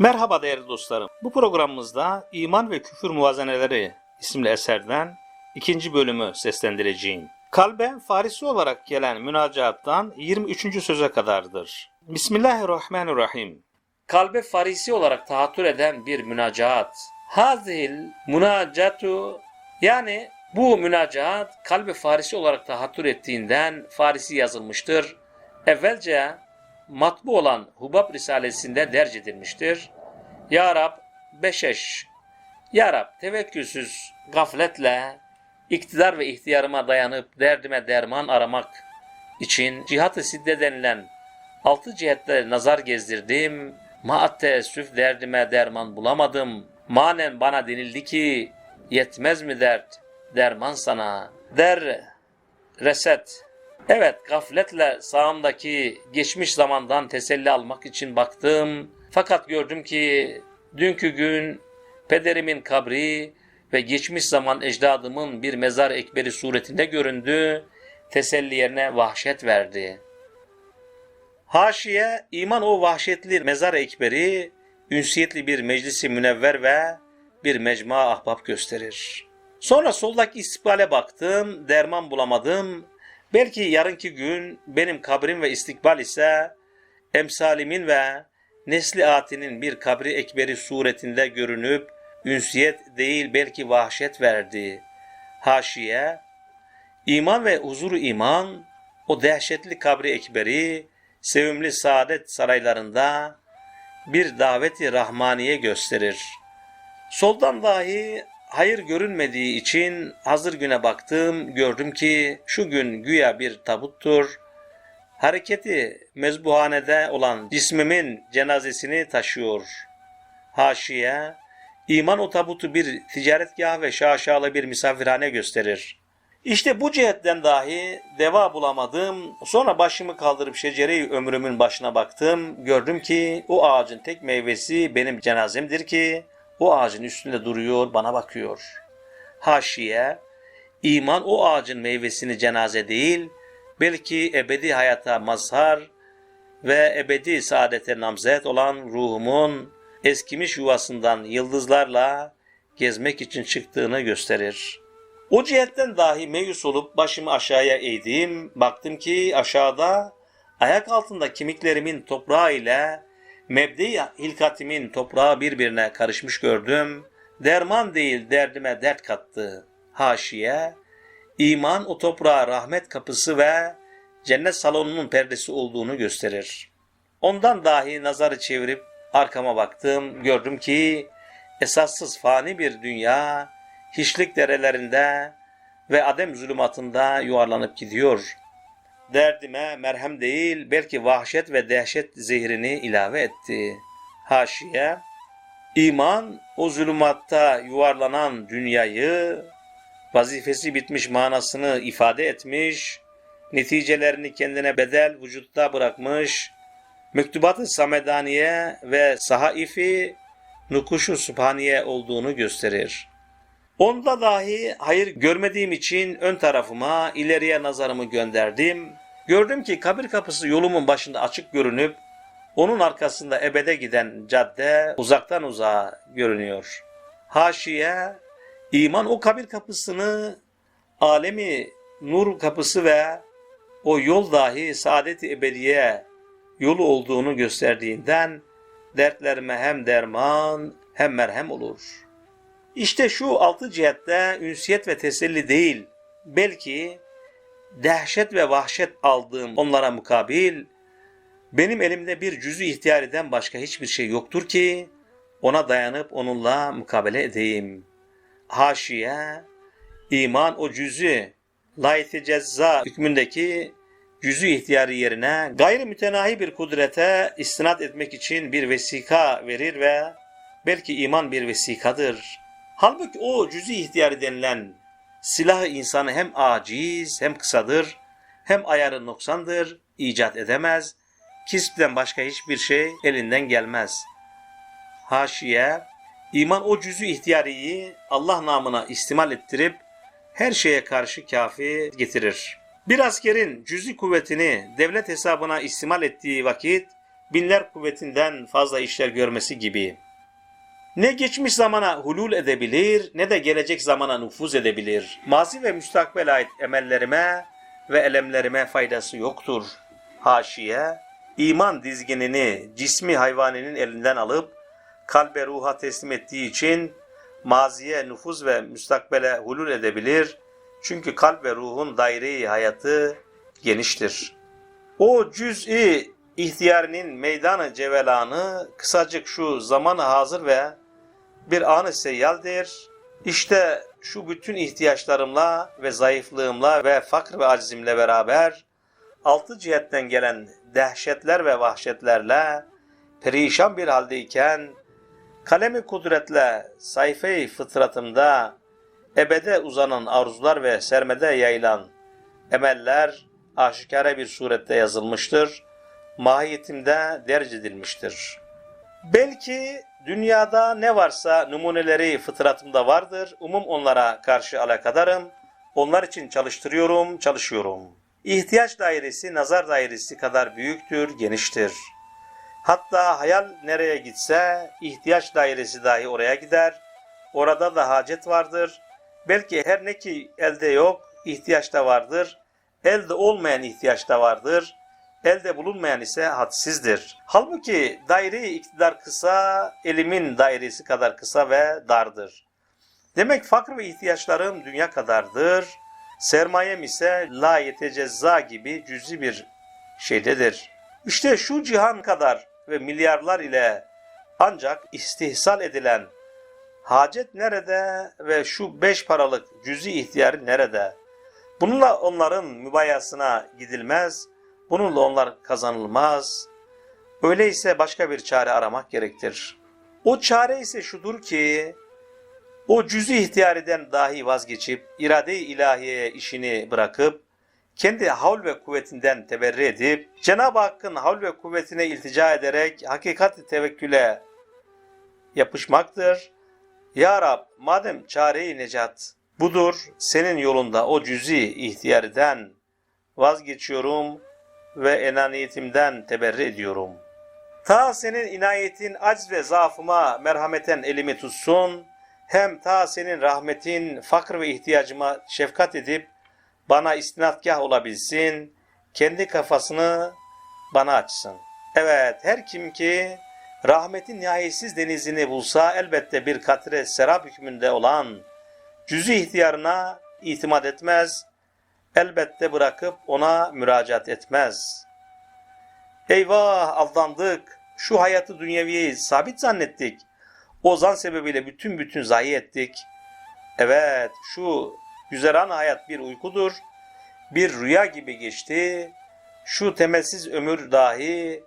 Merhaba değerli dostlarım. Bu programımızda İman ve Küfür Muvazeneleri isimli eserden ikinci bölümü seslendireceğim. Kalbe Farisi olarak gelen münacaattan 23. söze kadardır. Bismillahirrahmanirrahim. Kalbe Farisi olarak tahattür eden bir münacaat. Hazil münacatu yani bu münacaat kalbe Farisi olarak tahattür ettiğinden Farisi yazılmıştır. Evvelce matbu olan Hubab Risalesi'nde derc edilmiştir. Ya Rab beşeş, Ya Rab tevekkülsüz gafletle iktidar ve ihtiyarıma dayanıp derdime derman aramak için cihat-ı sidde denilen altı cihette nazar gezdirdim. Maat teessüf derdime derman bulamadım. Manen bana denildi ki yetmez mi dert derman sana. Der reset Evet, gafletle sağımdaki geçmiş zamandan teselli almak için baktım. Fakat gördüm ki dünkü gün pederimin kabri ve geçmiş zaman ecdadımın bir mezar ekberi suretinde göründü. Teselli yerine vahşet verdi. Haşiye, iman o vahşetli mezar ekberi, ünsiyetli bir meclisi münevver ve bir mecma ahbap gösterir. Sonra soldaki istikbale baktım, derman bulamadım. Belki yarınki gün benim kabrim ve istikbal ise emsalimin ve nesli atinin bir kabri ekberi suretinde görünüp ünsiyet değil belki vahşet verdi. Haşiye, iman ve huzuru iman o dehşetli kabri ekberi sevimli saadet saraylarında bir daveti rahmaniye gösterir. Soldan dahi hayır görünmediği için hazır güne baktım, gördüm ki şu gün güya bir tabuttur. Hareketi mezbuhanede olan cismimin cenazesini taşıyor. Haşiye, iman o tabutu bir ticaretgah ve şaşalı bir misafirhane gösterir. İşte bu cihetten dahi deva bulamadım. Sonra başımı kaldırıp şecere ömrümün başına baktım. Gördüm ki o ağacın tek meyvesi benim cenazemdir ki o ağacın üstünde duruyor, bana bakıyor. Haşiye, iman o ağacın meyvesini cenaze değil, belki ebedi hayata mazhar ve ebedi saadete namzet olan ruhumun eskimiş yuvasından yıldızlarla gezmek için çıktığını gösterir. O cihetten dahi meyus olup başımı aşağıya eğdim, baktım ki aşağıda ayak altında kemiklerimin toprağı ile Mebde-i hilkatimin toprağı birbirine karışmış gördüm. Derman değil derdime dert kattı. Haşiye, iman o toprağa rahmet kapısı ve cennet salonunun perdesi olduğunu gösterir. Ondan dahi nazarı çevirip arkama baktım. Gördüm ki esassız fani bir dünya hiçlik derelerinde ve adem zulümatında yuvarlanıp gidiyor derdime merhem değil belki vahşet ve dehşet zehrini ilave etti. Haşiye, iman o zulümatta yuvarlanan dünyayı vazifesi bitmiş manasını ifade etmiş, neticelerini kendine bedel vücutta bırakmış, mektubat-ı samedaniye ve sahaifi nukuşu subhaniye olduğunu gösterir. Onda dahi hayır görmediğim için ön tarafıma ileriye nazarımı gönderdim. Gördüm ki kabir kapısı yolumun başında açık görünüp onun arkasında ebede giden cadde uzaktan uzağa görünüyor. Haşiye iman o kabir kapısını alemi nur kapısı ve o yol dahi saadet-i ebediye yolu olduğunu gösterdiğinden dertlerime hem derman hem merhem olur.'' İşte şu altı cihette ünsiyet ve teselli değil, belki dehşet ve vahşet aldığım onlara mukabil, benim elimde bir cüzü ihtiyariden başka hiçbir şey yoktur ki, ona dayanıp onunla mukabele edeyim. Haşiye, iman o cüzü, layık cezza hükmündeki cüzü ihtiyarı yerine gayri mütenahi bir kudrete istinat etmek için bir vesika verir ve belki iman bir vesikadır. Halbuki o cüzi ihtiyarı denilen silah insanı hem aciz hem kısadır, hem ayarı noksandır, icat edemez, kisbden başka hiçbir şey elinden gelmez. Haşiye, iman o cüzü ihtiyariyi Allah namına istimal ettirip her şeye karşı kafi getirir. Bir askerin cüzi kuvvetini devlet hesabına istimal ettiği vakit binler kuvvetinden fazla işler görmesi gibi. Ne geçmiş zamana hulul edebilir ne de gelecek zamana nüfuz edebilir. Mazi ve müstakbel ait emellerime ve elemlerime faydası yoktur. Haşiye, iman dizginini cismi hayvaninin elinden alıp kalbe ruha teslim ettiği için maziye nüfuz ve müstakbele hulul edebilir. Çünkü kalp ve ruhun daire hayatı geniştir. O cüz'i ihtiyarının meydanı cevelanı kısacık şu zamanı hazır ve bir anı seyyaldir. İşte şu bütün ihtiyaçlarımla ve zayıflığımla ve fakr ve acizimle beraber altı cihetten gelen dehşetler ve vahşetlerle perişan bir haldeyken kalemi kudretle sayfayı fıtratımda ebede uzanan arzular ve sermede yayılan emeller aşikare bir surette yazılmıştır. Mahiyetimde derc edilmiştir. Belki dünyada ne varsa numuneleri fıtratımda vardır. Umum onlara karşı alakadarım. Onlar için çalıştırıyorum, çalışıyorum. İhtiyaç dairesi nazar dairesi kadar büyüktür, geniştir. Hatta hayal nereye gitse ihtiyaç dairesi dahi oraya gider. Orada da hacet vardır. Belki her ne ki elde yok, ihtiyaç da vardır. Elde olmayan ihtiyaç da vardır. Elde bulunmayan ise hadsizdir. Halbuki daire iktidar kısa, elimin dairesi kadar kısa ve dardır. Demek fakr ve ihtiyaçlarım dünya kadardır. Sermayem ise la yetecezza gibi cüzi bir şeydedir. İşte şu cihan kadar ve milyarlar ile ancak istihsal edilen hacet nerede ve şu beş paralık cüzi ihtiyarı nerede? Bununla onların mübayasına gidilmez, bununla onlar kazanılmaz. Öyleyse başka bir çare aramak gerektir. O çare ise şudur ki, o cüzi ihtiyariden dahi vazgeçip, irade-i ilahiyeye işini bırakıp, kendi havl ve kuvvetinden teberri edip, Cenab-ı Hakk'ın havl ve kuvvetine iltica ederek hakikat tevekküle yapışmaktır. Ya Rab, madem çare-i necat budur, senin yolunda o cüzi ihtiyariden vazgeçiyorum ve enaniyetimden teberri ediyorum. Ta senin inayetin acz ve zaafıma merhameten elimi tutsun, hem ta senin rahmetin fakr ve ihtiyacıma şefkat edip bana istinadgah olabilsin, kendi kafasını bana açsın. Evet, her kim ki rahmetin nihayetsiz denizini bulsa elbette bir katre serap hükmünde olan cüz'i ihtiyarına itimat etmez, elbette bırakıp ona müracaat etmez. Eyvah aldandık, şu hayatı dünyeviyi sabit zannettik, o zan sebebiyle bütün bütün zayi ettik. Evet, şu güzeran hayat bir uykudur, bir rüya gibi geçti, şu temelsiz ömür dahi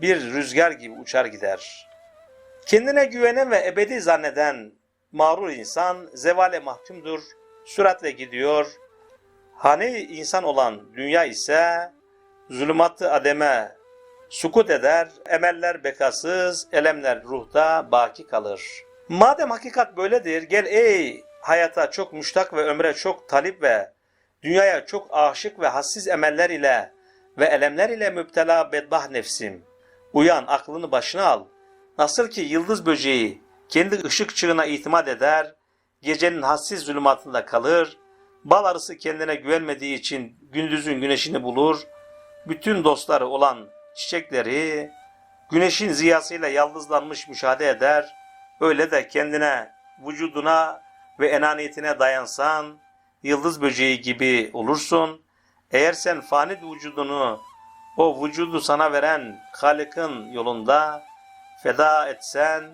bir rüzgar gibi uçar gider. Kendine güvenen ve ebedi zanneden mağrur insan zevale mahkumdur, süratle gidiyor. Hani insan olan dünya ise zulümatı ademe sukut eder, emeller bekasız, elemler ruhta baki kalır. Madem hakikat böyledir, gel ey hayata çok müştak ve ömre çok talip ve dünyaya çok aşık ve hassiz emeller ile ve elemler ile müptela bedbah nefsim. Uyan, aklını başına al. Nasıl ki yıldız böceği kendi ışık çığına itimat eder, gecenin hassiz zulümatında kalır, bal arısı kendine güvenmediği için gündüzün güneşini bulur, bütün dostları olan çiçekleri güneşin ziyasıyla yaldızlanmış müşahede eder, öyle de kendine, vücuduna ve enaniyetine dayansan, yıldız böceği gibi olursun. Eğer sen fani vücudunu, o vücudu sana veren Halık'ın yolunda feda etsen,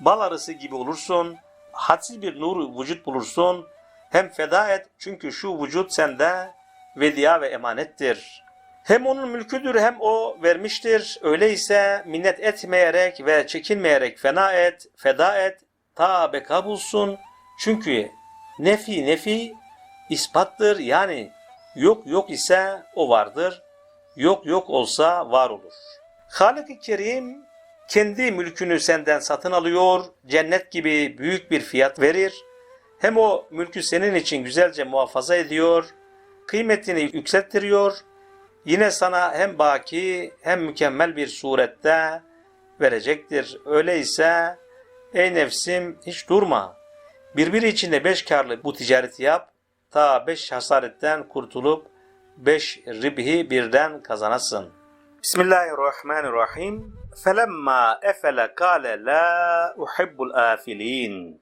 bal arısı gibi olursun, hadsiz bir nur vücut bulursun, hem feda et çünkü şu vücut sende vedia ve emanettir. Hem onun mülküdür hem o vermiştir. Öyleyse minnet etmeyerek ve çekinmeyerek fena et, feda et, ta beka bulsun. Çünkü nefi nefi ispattır yani yok yok ise o vardır. Yok yok olsa var olur. Halık-ı Kerim kendi mülkünü senden satın alıyor, cennet gibi büyük bir fiyat verir. Hem o mülkü senin için güzelce muhafaza ediyor, kıymetini yükselttiriyor, yine sana hem baki hem mükemmel bir surette verecektir. Öyleyse ey nefsim hiç durma. Birbiri içinde beş karlı bu ticareti yap. Ta beş hasaretten kurtulup beş ribhi birden kazanasın. Bismillahirrahmanirrahim. Felemma efele kâle la uhibbul afilin.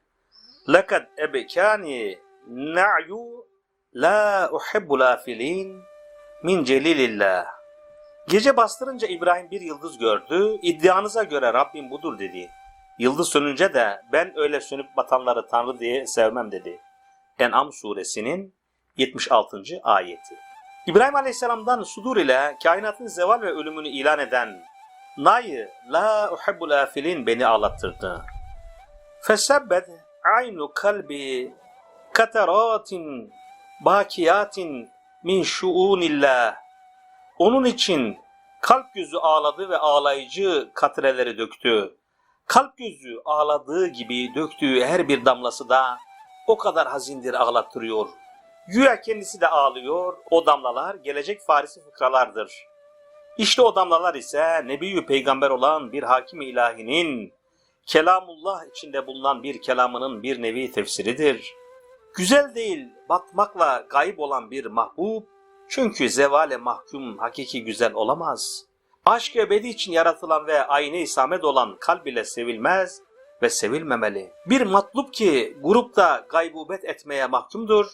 Lekad ebekâni na'yu la uhibbul afilin min celilillah. Gece bastırınca İbrahim bir yıldız gördü. İddianıza göre Rabbim budur dedi. Yıldız sönünce de ben öyle sönüp batanları Tanrı diye sevmem dedi. En'am suresinin 76. ayeti. İbrahim Aleyhisselam'dan sudur ile kainatın zeval ve ölümünü ilan eden Nay la uhibbul afilin beni ağlattırdı. Fesebbed aynu kalbi kateratin bakiyatin min şuunillah. Onun için kalp gözü ağladı ve ağlayıcı katreleri döktü. Kalp gözü ağladığı gibi döktüğü her bir damlası da o kadar hazindir ağlattırıyor. Güya kendisi de ağlıyor, o damlalar gelecek farisi fıkralardır. İşte o damlalar ise Nebiyyü peygamber olan bir hakim ilahinin, kelamullah içinde bulunan bir kelamının bir nevi tefsiridir. Güzel değil, batmakla gayip olan bir mahbub, çünkü zevale mahkum hakiki güzel olamaz. Aşk ebedi için yaratılan ve ayne isamet olan kalb ile sevilmez ve sevilmemeli. Bir matlup ki grupta gaybubet etmeye mahkumdur,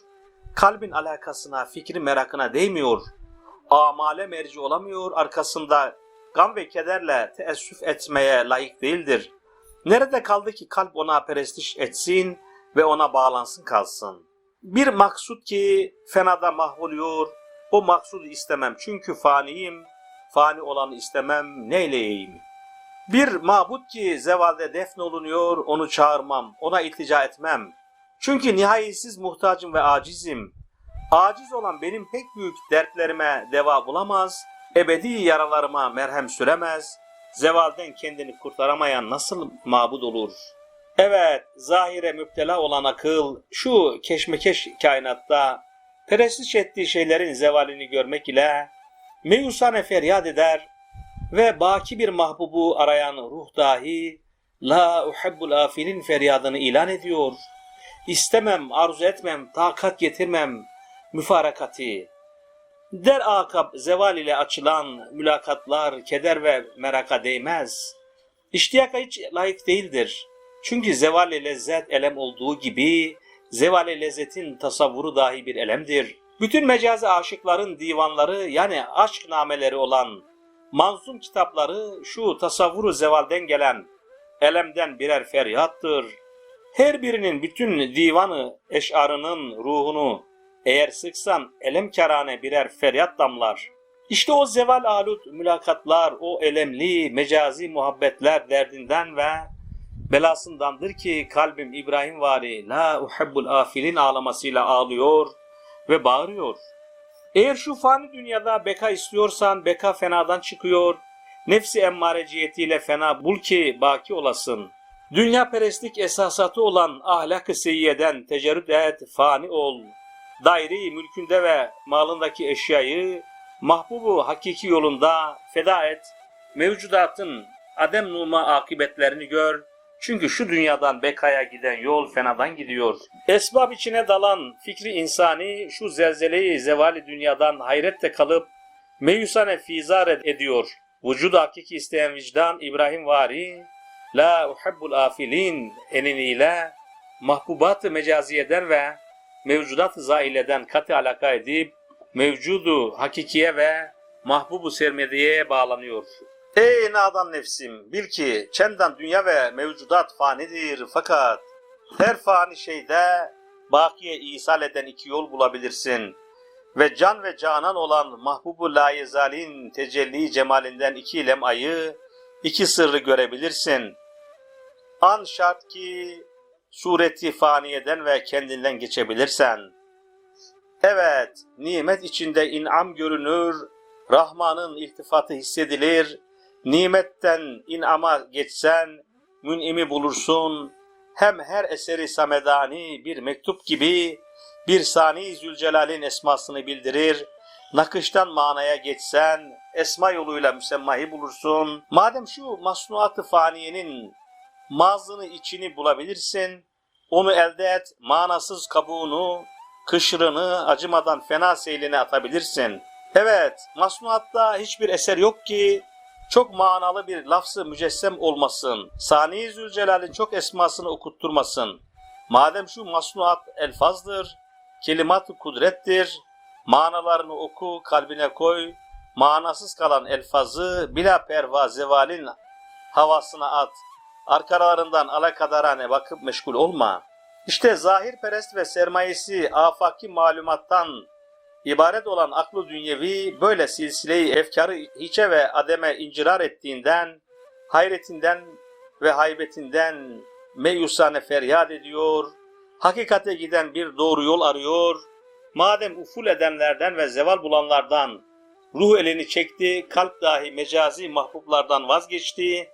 kalbin alakasına, fikri merakına değmiyor, amale merci olamıyor, arkasında gam ve kederle teessüf etmeye layık değildir. Nerede kaldı ki kalp ona perestiş etsin ve ona bağlansın kalsın? Bir maksut ki fenada mahvoluyor, o maksudu istemem çünkü faniyim, fani olanı istemem neyleyeyim? Bir mabut ki zevalde defnolunuyor, onu çağırmam, ona iltica etmem. Çünkü nihayetsiz muhtacım ve acizim. Aciz olan benim pek büyük dertlerime deva bulamaz, ebedi yaralarıma merhem süremez, zevalden kendini kurtaramayan nasıl mabud olur? Evet, zahire müptela olan akıl, şu keşmekeş kainatta, perestiş ettiği şeylerin zevalini görmek ile, meyusane feryat eder ve baki bir mahbubu arayan ruh dahi, La uhibbul afilin feryadını ilan ediyor. İstemem, arzu etmem, takat getirmem, müfarakati. Der akab zeval ile açılan mülakatlar keder ve meraka değmez. İştiyaka hiç layık değildir. Çünkü zeval-i lezzet elem olduğu gibi zeval-i lezzetin tasavvuru dahi bir elemdir. Bütün mecazi aşıkların divanları yani aşk nameleri olan manzum kitapları şu tasavvuru zevalden gelen elemden birer feryattır. Her birinin bütün divanı eşarının ruhunu eğer sıksan elem kerane birer feryat damlar. İşte o zeval alut mülakatlar, o elemli mecazi muhabbetler derdinden ve belasındandır ki kalbim İbrahim vari la uhibbul afilin ağlamasıyla ağlıyor ve bağırıyor. Eğer şu fani dünyada beka istiyorsan beka fenadan çıkıyor. Nefsi emmareciyetiyle fena bul ki baki olasın. Dünya perestlik esasatı olan ahlak-ı seyyeden tecerrüt et, fani ol. Daire-i mülkünde ve malındaki eşyayı mahbubu hakiki yolunda feda et. Mevcudatın adem numa akıbetlerini gör. Çünkü şu dünyadan bekaya giden yol fenadan gidiyor. Esbab içine dalan fikri insani şu zelzeleyi zevali dünyadan hayretle kalıp meyusane fizar ediyor. Vücudu hakiki isteyen vicdan İbrahim vari La uhibbul afilin eniniyle mahbubat-ı mecaziyeden ve mevcudat-ı zaileden katı alaka edip mevcudu hakikiye ve mahbubu sermediyeye bağlanıyor. Ey nadan nefsim bil ki çendan dünya ve mevcudat fanidir fakat her fani şeyde bakiye isal eden iki yol bulabilirsin. Ve can ve canan olan mahbubu layezalin tecelli cemalinden iki lemayı, iki sırrı görebilirsin. An şart ki sureti faniyeden ve kendinden geçebilirsen. Evet, nimet içinde inam görünür, Rahman'ın iltifatı hissedilir, nimetten inama geçsen, münimi bulursun, hem her eseri samedani bir mektup gibi bir sani Zülcelal'in esmasını bildirir, nakıştan manaya geçsen, esma yoluyla müsemmayı bulursun. Madem şu masnuatı faniyenin mazını içini bulabilirsin, onu elde et, manasız kabuğunu, kışrını acımadan fena seyline atabilirsin. Evet, masnuatta hiçbir eser yok ki çok manalı bir lafzı mücessem olmasın. Sani Zülcelal'in çok esmasını okutturmasın. Madem şu masnuat elfazdır, kelimat kudrettir, manalarını oku, kalbine koy, manasız kalan elfazı bila perva zevalin havasına at. Arkalarından alakadarane bakıp meşgul olma. İşte zahirperest ve sermayesi afaki malumattan ibaret olan aklı dünyevi böyle silsileyi efkarı hiçe ve ademe incirar ettiğinden, hayretinden ve haybetinden meyusane feryat ediyor, hakikate giden bir doğru yol arıyor, madem uful edenlerden ve zeval bulanlardan ruh elini çekti, kalp dahi mecazi mahbublardan vazgeçti,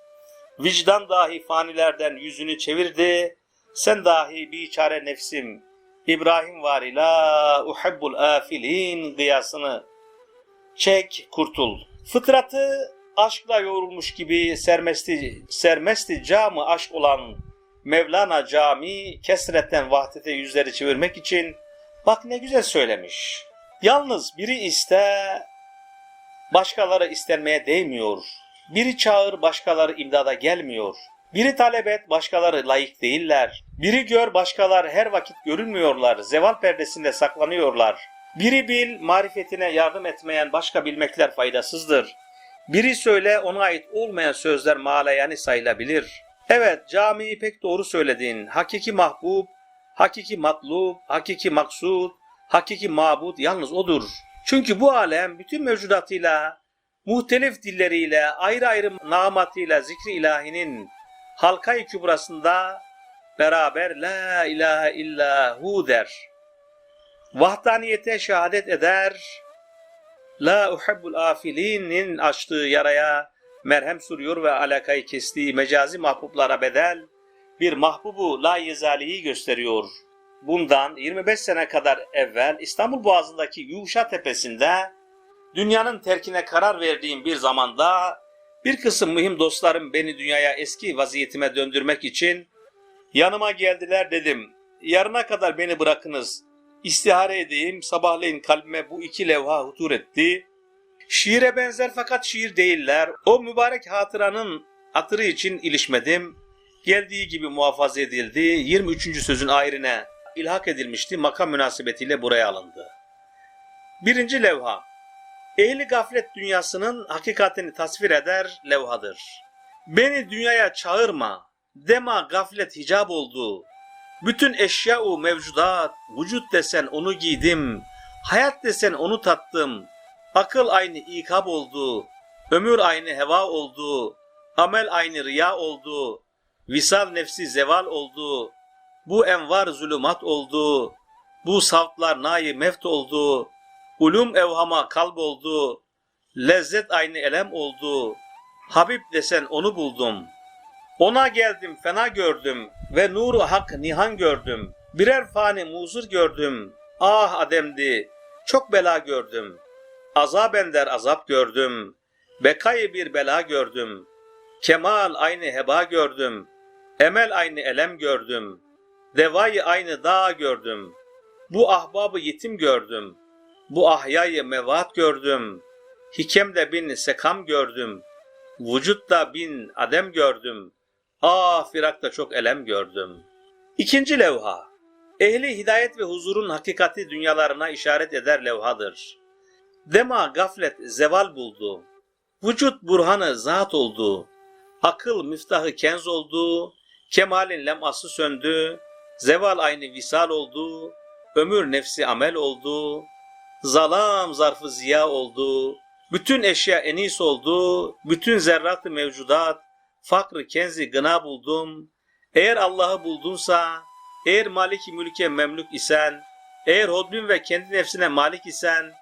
vicdan dahi fanilerden yüzünü çevirdi, sen dahi biçare nefsim, İbrahim var ila uhibbul afilin kıyasını çek kurtul. Fıtratı aşkla yoğrulmuş gibi sermesti, sermesti camı aşk olan Mevlana cami kesretten vahdete yüzleri çevirmek için bak ne güzel söylemiş. Yalnız biri iste başkaları istenmeye değmiyor. Biri çağır başkaları imdada gelmiyor. Biri talep et başkaları layık değiller. Biri gör başkalar her vakit görünmüyorlar. Zeval perdesinde saklanıyorlar. Biri bil marifetine yardım etmeyen başka bilmekler faydasızdır. Biri söyle ona ait olmayan sözler malayani sayılabilir. Evet camiyi pek doğru söyledin. Hakiki mahbub, hakiki matlub, hakiki maksud, hakiki mabud yalnız odur. Çünkü bu alem bütün mevcudatıyla, muhtelif dilleriyle, ayrı ayrı namatıyla zikri ilahinin halkayı kübrasında beraber la ilahe illa hu der. Vahdaniyete şehadet eder. La uhibbul afilinin açtığı yaraya merhem sürüyor ve alakayı kestiği mecazi mahbublara bedel bir mahbubu la yezaliyi gösteriyor. Bundan 25 sene kadar evvel İstanbul Boğazı'ndaki Yuşa Tepesi'nde dünyanın terkine karar verdiğim bir zamanda bir kısım mühim dostlarım beni dünyaya eski vaziyetime döndürmek için yanıma geldiler dedim. Yarına kadar beni bırakınız. İstihare edeyim. Sabahleyin kalbime bu iki levha hutur etti. Şiire benzer fakat şiir değiller. O mübarek hatıranın hatırı için ilişmedim. Geldiği gibi muhafaza edildi. 23. sözün ayrine ilhak edilmişti. Makam münasebetiyle buraya alındı. Birinci levha. Ehli gaflet dünyasının hakikatini tasvir eder levhadır. Beni dünyaya çağırma, dema gaflet hicap oldu. Bütün eşya-u mevcudat, vücut desen onu giydim, hayat desen onu tattım. Akıl aynı ikab oldu, ömür aynı heva oldu, amel aynı riya oldu, visal nefsi zeval oldu, bu envar zulümat oldu, bu savtlar nayi meft oldu, ulum evhama kalp oldu, lezzet aynı elem oldu, Habib desen onu buldum. Ona geldim fena gördüm ve nuru hak nihan gördüm. Birer fani muzur gördüm. Ah ademdi, çok bela gördüm. Azap ender azap gördüm. Bekayı bir bela gördüm. Kemal aynı heba gördüm. Emel aynı elem gördüm. Devayı aynı dağ gördüm. Bu ahbabı yetim gördüm. Bu ahyayı mevat gördüm. Hikemde bin sekam gördüm. Vücutta bin adem gördüm. Ah firakta çok elem gördüm. İkinci levha. Ehli hidayet ve huzurun hakikati dünyalarına işaret eder levhadır. Dema gaflet zeval buldu. Vücut burhanı zat oldu. Akıl miftahı kenz oldu. Kemalin leması söndü. Zeval aynı visal oldu. Ömür nefsi amel oldu. Zalam zarfı ziya oldu. Bütün eşya enis oldu. Bütün zerrat-ı mevcudat fakrı kenzi gına buldum. Eğer Allah'ı buldunsa, eğer maliki mülke memluk isen, eğer hodbin ve kendi nefsine malik isen,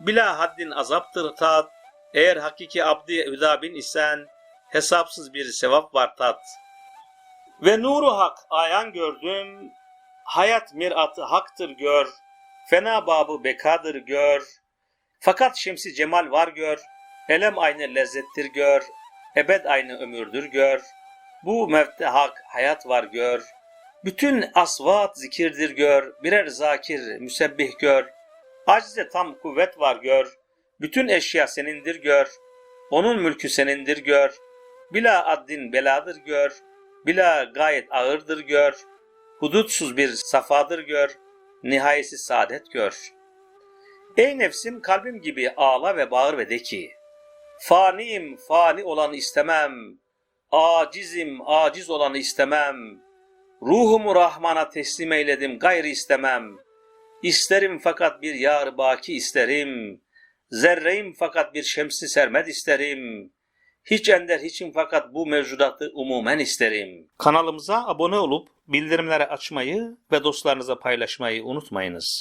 bila haddin azaptır tat, eğer hakiki abdi hüdabin isen, hesapsız bir sevap var tat. Ve nuru hak ayan gördüm, hayat miratı haktır gör, fena babı bekadır gör, Fakat şemsi cemal var gör, elem aynı lezzettir gör, ebed aynı ömürdür gör. Bu mevte hak hayat var gör. Bütün asvat zikirdir gör, birer zakir müsebbih gör. Acize tam kuvvet var gör, bütün eşya senindir gör. Onun mülkü senindir gör. Bila addin beladır gör, bila gayet ağırdır gör. Hudutsuz bir safadır gör, nihayetsiz saadet gör. Ey nefsim kalbim gibi ağla ve bağır ve de ki, Faniyim fani olanı istemem, acizim aciz olanı istemem, ruhumu Rahman'a teslim eyledim gayrı istemem, İsterim fakat bir yar baki isterim, zerreyim fakat bir şemsi sermed isterim, hiç ender hiçim fakat bu mevcudatı umumen isterim. Kanalımıza abone olup bildirimleri açmayı ve dostlarınıza paylaşmayı unutmayınız.